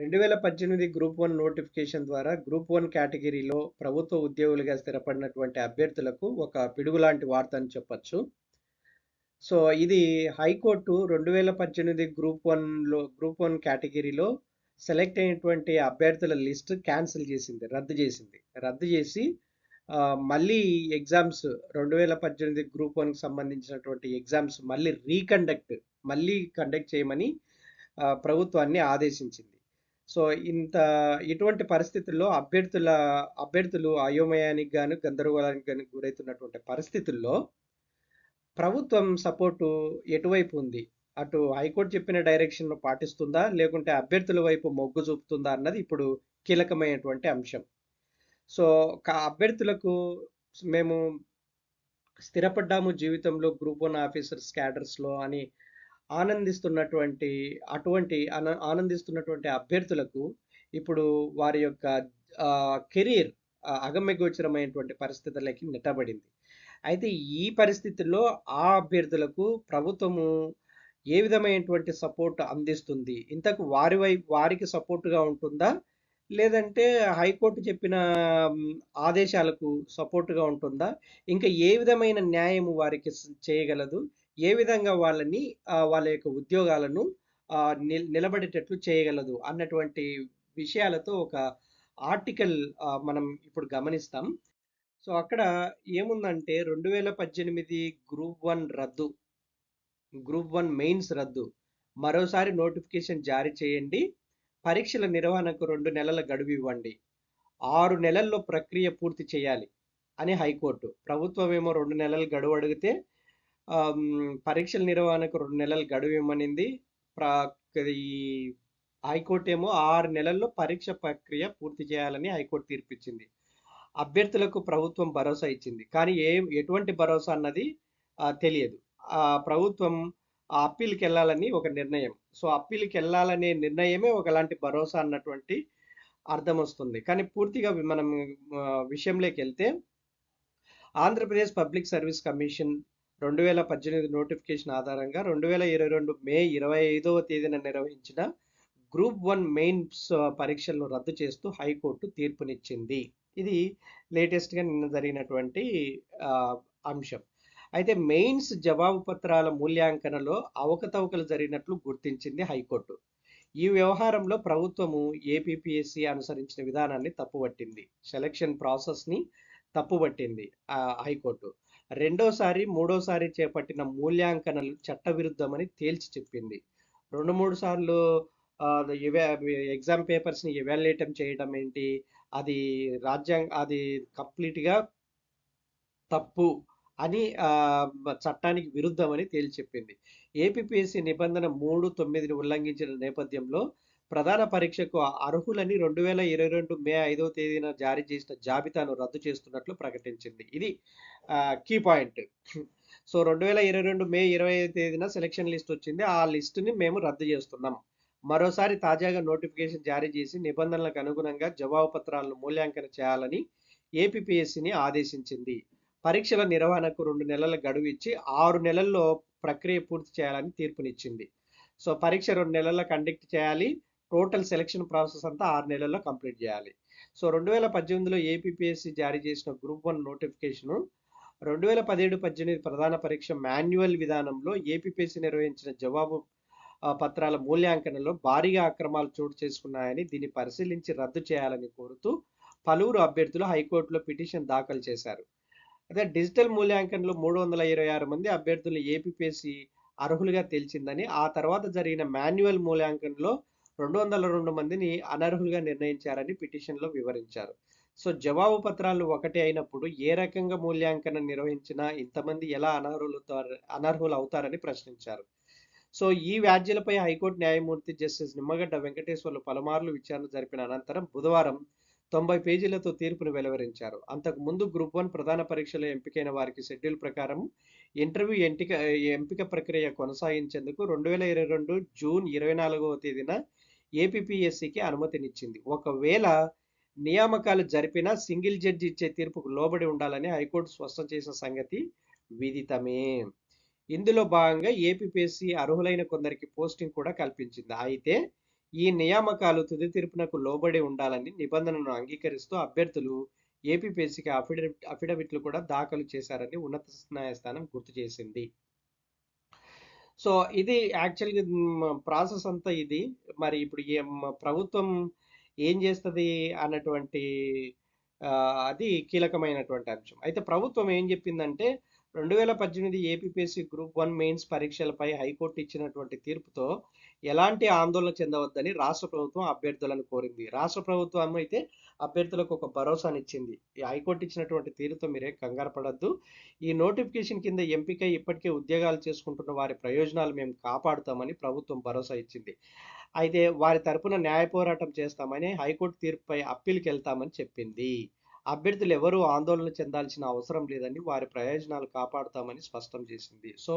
రెండు వేల పద్దెనిమిది గ్రూప్ వన్ నోటిఫికేషన్ ద్వారా గ్రూప్ వన్ కేటగిరీలో ప్రభుత్వ ఉద్యోగులుగా స్థిరపడినటువంటి అభ్యర్థులకు ఒక పిడుగులాంటి వార్త అని చెప్పచ్చు. సో ఇది హైకోర్టు రెండు వేల పద్దెనిమిది గ్రూప్ వన్లో గ్రూప్ వన్ కేటగిరీలో సెలెక్ట్ అయినటువంటి అభ్యర్థుల లిస్ట్ క్యాన్సిల్ చేసింది రద్దు చేసింది. రద్దు చేసి మళ్ళీ ఎగ్జామ్స్ రెండు వేల పద్దెనిమిది గ్రూప్ వన్కి సంబంధించినటువంటి ఎగ్జామ్స్ మళ్ళీ రీకండక్ట్ మళ్ళీ కండక్ట్ చేయమని ప్రభుత్వాన్ని ఆదేశించింది. సో ఇంత ఇటువంటి పరిస్థితుల్లో అభ్యర్థుల అభ్యర్థులు అయోమయానికి గాను గందరగోళానికి గాను గురవుతున్నటువంటి పరిస్థితుల్లో ప్రభుత్వం సపోర్టు ఎటువైపు ఉంది? అటు హైకోర్టు చెప్పిన డైరెక్షన్ పాటిస్తుందా? లేకుంటే అభ్యర్థుల వైపు మొగ్గు చూపుతుందా అన్నది ఇప్పుడు కీలకమైనటువంటి అంశం. సో అభ్యర్థులకు మేము స్థిరపడ్డాము జీవితంలో గ్రూప్ వన్ ఆఫీసర్స్ క్యాడర్స్లో అని ఆనందిస్తున్నటువంటి అటువంటి ఆన- ఆనందిస్తున్నటువంటి అభ్యర్థులకు ఇప్పుడు వారి యొక్క కెరీర్ అగమ్యగోచరమైనటువంటి పరిస్థితులకి నెట్టబడింది. అయితే ఈ పరిస్థితుల్లో ఆ అభ్యర్థులకు ప్రభుత్వము ఏ విధమైనటువంటి సపోర్ట్ అందిస్తుంది? ఇంతకు వారి వైపు వారికి సపోర్టుగా ఉంటుందా? లేదంటే హైకోర్టు చెప్పిన ఆదేశాలకు సపోర్టుగా ఉంటుందా? ఇంకా ఏ విధమైన న్యాయము వారికి చేయగలదు? ఏ విధంగా వాళ్ళని వాళ్ళ యొక్క ఉద్యోగాలను నిలబడేటట్లు చేయగలదు అన్నటువంటి విషయాలతో ఒక ఆర్టికల్ మనం ఇప్పుడు గమనిస్తాం. సో అక్కడ ఏముందంటే రెండు వేల పద్దెనిమిది గ్రూప్ వన్ రద్దు గ్రూప్ వన్ మెయిన్స్ రద్దు. మరోసారి నోటిఫికేషన్ జారీ చేయండి. పరీక్షల నిర్వహణకు రెండు నెలల గడువు ఇవ్వండి. ఆరు నెలల్లో ప్రక్రియ పూర్తి చేయాలి అని హైకోర్టు. ప్రభుత్వం ఏమో రెండు నెలలు గడువు అడిగితే పరీక్షల నిర్వహణకు రెండు నెలలు గడువు ఇవ్వమనింది. ఈ హైకోర్టు ఏమో ఆరు నెలల్లో పరీక్ష ప్రక్రియ పూర్తి చేయాలని హైకోర్టు తీర్పిచ్చింది. అభ్యర్థులకు ప్రభుత్వం భరోసా ఇచ్చింది. కానీ ఏ ఎటువంటి భరోసా అన్నది తెలియదు. ఆ ప్రభుత్వం ఆ అప్పీల్కి వెళ్ళాలని ఒక నిర్ణయం. సో అప్పీల్కి వెళ్ళాలనే నిర్ణయమే ఒకలాంటి భరోసా అన్నటువంటి అర్థం వస్తుంది. కానీ పూర్తిగా మనం విషయంలోకి వెళ్తే ఆంధ్రప్రదేశ్ పబ్లిక్ సర్వీస్ కమిషన్ రెండు వేల పద్దెనిమిది నోటిఫికేషన్ ఆధారంగా రెండు వేల ఇరవై రెండు మే ఇరవై ఐదవ తేదీన నిర్వహించిన గ్రూప్ వన్ మెయిన్స్ పరీక్షలను రద్దు చేస్తూ హైకోర్టు తీర్పునిచ్చింది. ఇది లేటెస్ట్గా నిన్న జరిగినటువంటి అంశం. అయితే మెయిన్స్ జవాబు పత్రాల మూల్యాంకనలో అవకతవకలు జరిగినట్లు గుర్తించింది హైకోర్టు. ఈ వ్యవహారంలో ప్రభుత్వము ఏపీపీఎస్సీ అనుసరించిన విధానాన్ని తప్పుపట్టింది. సెలక్షన్ ప్రాసెస్ని తప్పుపట్టింది హైకోర్టు. రెండోసారి మూడోసారి చేపట్టిన మూల్యాంకనలు చట్టవిరుద్ధమని తేల్చి చెప్పింది. రెండు మూడు సార్లు ఎగ్జామ్ పేపర్స్ని ఎవాల్యుయేటం చేయడం ఏంటి? అది రాజ్యాంగ అది కంప్లీట్గా తప్పు అని చట్టానికి విరుద్ధమని తేల్చి చెప్పింది. ఏపీపీఎస్సీ నిబంధన మూడు తొమ్మిదిని ఉల్లంఘించిన నేపథ్యంలో ప్రధాన పరీక్షకు అర్హులని రెండు వేల ఇరవై రెండు మే ఐదవ తేదీన జారీ చేసిన జాబితాను రద్దు చేస్తున్నట్లు ప్రకటించింది. ఇది కీ పాయింట్ సో రెండు వేల ఇరవై రెండు మే ఇరవై ఐదు తేదీన సెలక్షన్ లిస్ట్ వచ్చింది. ఆ లిస్టుని మేము రద్దు చేస్తున్నాం. మరోసారి తాజాగా నోటిఫికేషన్ జారీ చేసి నిబంధనలకు అనుగుణంగా జవాబు పత్రాలను మూల్యాంకన చేయాలని ఏపీపీఎస్సీని ఆదేశించింది. పరీక్షల నిర్వహణకు రెండు నెలల గడువు ఇచ్చి ఆరు నెలల్లో ప్రక్రియ పూర్తి చేయాలని తీర్పునిచ్చింది. సో పరీక్ష రెండు నెలల్లో కండక్ట్ చేయాలి. టోటల్ సెలక్షన్ ప్రాసెస్ అంతా ఆరు నెలల్లో కంప్లీట్ చేయాలి. సో రెండు వేల పద్దెనిమిదిలో ఏపీపీఎస్సీ జారీ చేసిన గ్రూప్ వన్ నోటిఫికేషన్ రెండు వేల పదిహేడు పద్దెనిమిది ప్రధాన పరీక్ష మాన్యువల్ విధానంలో ఏపీపీఎస్సీ నిర్వహించిన జవాబు పత్రాల మూల్యాంకనంలో భారీగా అక్రమాలు చోటు చేసుకున్నాయని దీన్ని పరిశీలించి రద్దు చేయాలని కోరుతూ పలువురు అభ్యర్థులు హైకోర్టులో పిటిషన్ దాఖలు చేశారు. అదే డిజిటల్ మూల్యాంకనంలో మూడు వందల ఇరవై ఆరు మంది అభ్యర్థులు ఏపీపీఎస్సీ అర్హులుగా తేల్చిందని ఆ తర్వాత జరిగిన మాన్యువల్ మూల్యాంకనంలో రెండు వందల రెండు మందిని అనర్హులుగా నిర్ణయించారని పిటిషన్లో వివరించారు. సో జవాబు పత్రాలు ఒకటే అయినప్పుడు ఏ రకంగా మూల్యాంకనం నిర్వహించినా ఇంతమంది ఎలా అనర్హులు అనర్హులు అవుతారని ప్రశ్నించారు. సో ఈ వ్యాజ్యాలపై హైకోర్టు న్యాయమూర్తి జస్టిస్ నిమ్మగడ్డ వెంకటేశ్వర్లు పలుమార్లు విచారణ జరిపిన అనంతరం బుధవారం తొంభై పేజీలతో తీర్పును వెలువరించారు. అంతకు ముందు గ్రూప్ వన్ ప్రధాన పరీక్షలో ఎంపికైన వారికి షెడ్యూల్ ప్రకారం ఇంటర్వ్యూ ఎంపిక ఎంపిక ప్రక్రియ కొనసాగించేందుకు రెండు వేల ఇరవై రెండు జూన్ ఇరవై నాలుగవ తేదీన ఏపీపీఎస్సీకి అనుమతినిచ్చింది. ఒకవేళ నియామకాలు జరిపినా సింగిల్ జడ్జి ఇచ్చే తీర్పుకు లోబడి ఉండాలని హైకోర్టు స్పష్టం చేసిన సంగతి విదితమే. ఇందులో భాగంగా ఏపీపీఎస్సీ అర్హులైన కొందరికి పోస్టింగ్ కూడా కల్పించింది. అయితే ఈ నియామకాలు తుది తీర్పునకు లోబడి ఉండాలని నిబంధనను అంగీకరిస్తూ అభ్యర్థులు ఏపీపీఎస్సీకి అఫిడవిట్ అఫిడవిట్లు కూడా దాఖలు చేశారని ఉన్నత న్యాయస్థానం గుర్తు చేసింది. సో ఇది యాక్చువల్గా ప్రాసెస్ అంతా ఇది. మరి ఇప్పుడు ఏం ప్రభుత్వం ఏం చేస్తుంది అన్నటువంటి అది కీలకమైనటువంటి అంశం. అయితే ప్రభుత్వం ఏం చెప్పిందంటే రెండు వేల పద్దెనిమిది ఏపీపీఎస్సీ గ్రూప్ వన్ మెయిన్స్ పరీక్షలపై హైకోర్టు ఇచ్చినటువంటి తీర్పుతో ఎలాంటి ఆందోళన చెందవద్దని రాష్ట్ర ప్రభుత్వం అభ్యర్థులను కోరింది. రాష్ట్ర ప్రభుత్వం అయితే అభ్యర్థులకు ఒక భరోసానిచ్చింది. ఈ హైకోర్టు ఇచ్చినటువంటి తీరుతో మీరే కంగారు పడద్దు. ఈ నోటిఫికేషన్ కింద ఎంపిక ఇప్పటికే ఉద్యోగాలు చేసుకుంటున్న వారి ప్రయోజనాలు మేము కాపాడుతామని ప్రభుత్వం భరోసా ఇచ్చింది. అయితే వారి తరపున న్యాయ పోరాటం చేస్తామని హైకోర్టు తీర్పుపై అప్పీల్కి వెళ్తామని చెప్పింది. అభ్యర్థులు ఎవరూ ఆందోళన చెందాల్సిన అవసరం లేదని వారి ప్రయోజనాలు కాపాడుతామని స్పష్టం చేసింది. సో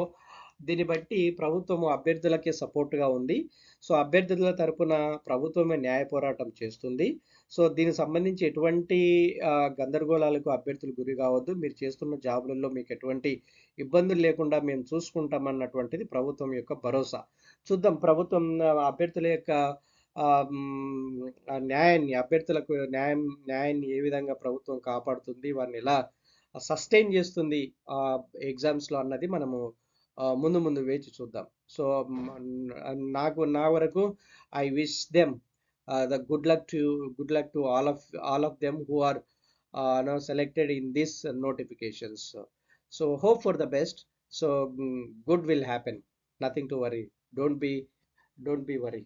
దీన్ని బట్టి ప్రభుత్వం అభ్యర్థులకే సపోర్ట్గా ఉంది. సో అభ్యర్థుల తరపున ప్రభుత్వమే న్యాయ పోరాటం చేస్తుంది. సో దీనికి సంబంధించి ఎటువంటి గందరగోళాలకు అభ్యర్థులు గురి కావద్దు. మీరు చేస్తున్న జాబులలో మీకు ఎటువంటి ఇబ్బందులు లేకుండా మేము చూసుకుంటామన్నటువంటిది ప్రభుత్వం యొక్క భరోసా. చూద్దాం. ప్రభుత్వం అభ్యర్థుల యొక్క న్యాయాన్ని అభ్యర్థులకు న్యాయం న్యాయాన్ని ఏ విధంగా ప్రభుత్వం కాపాడుతుంది వారిని ఎలా సస్టైన్ చేస్తుంది ఎగ్జామ్స్లో అన్నది మనము ముందు ముందు వేచి చూద్దాం సో నాకు నా వరకు I wish them the good luck to good luck to all of all of them who are no selected in this notifications so hope for the best so good will happen nothing to worry don't be don't be worry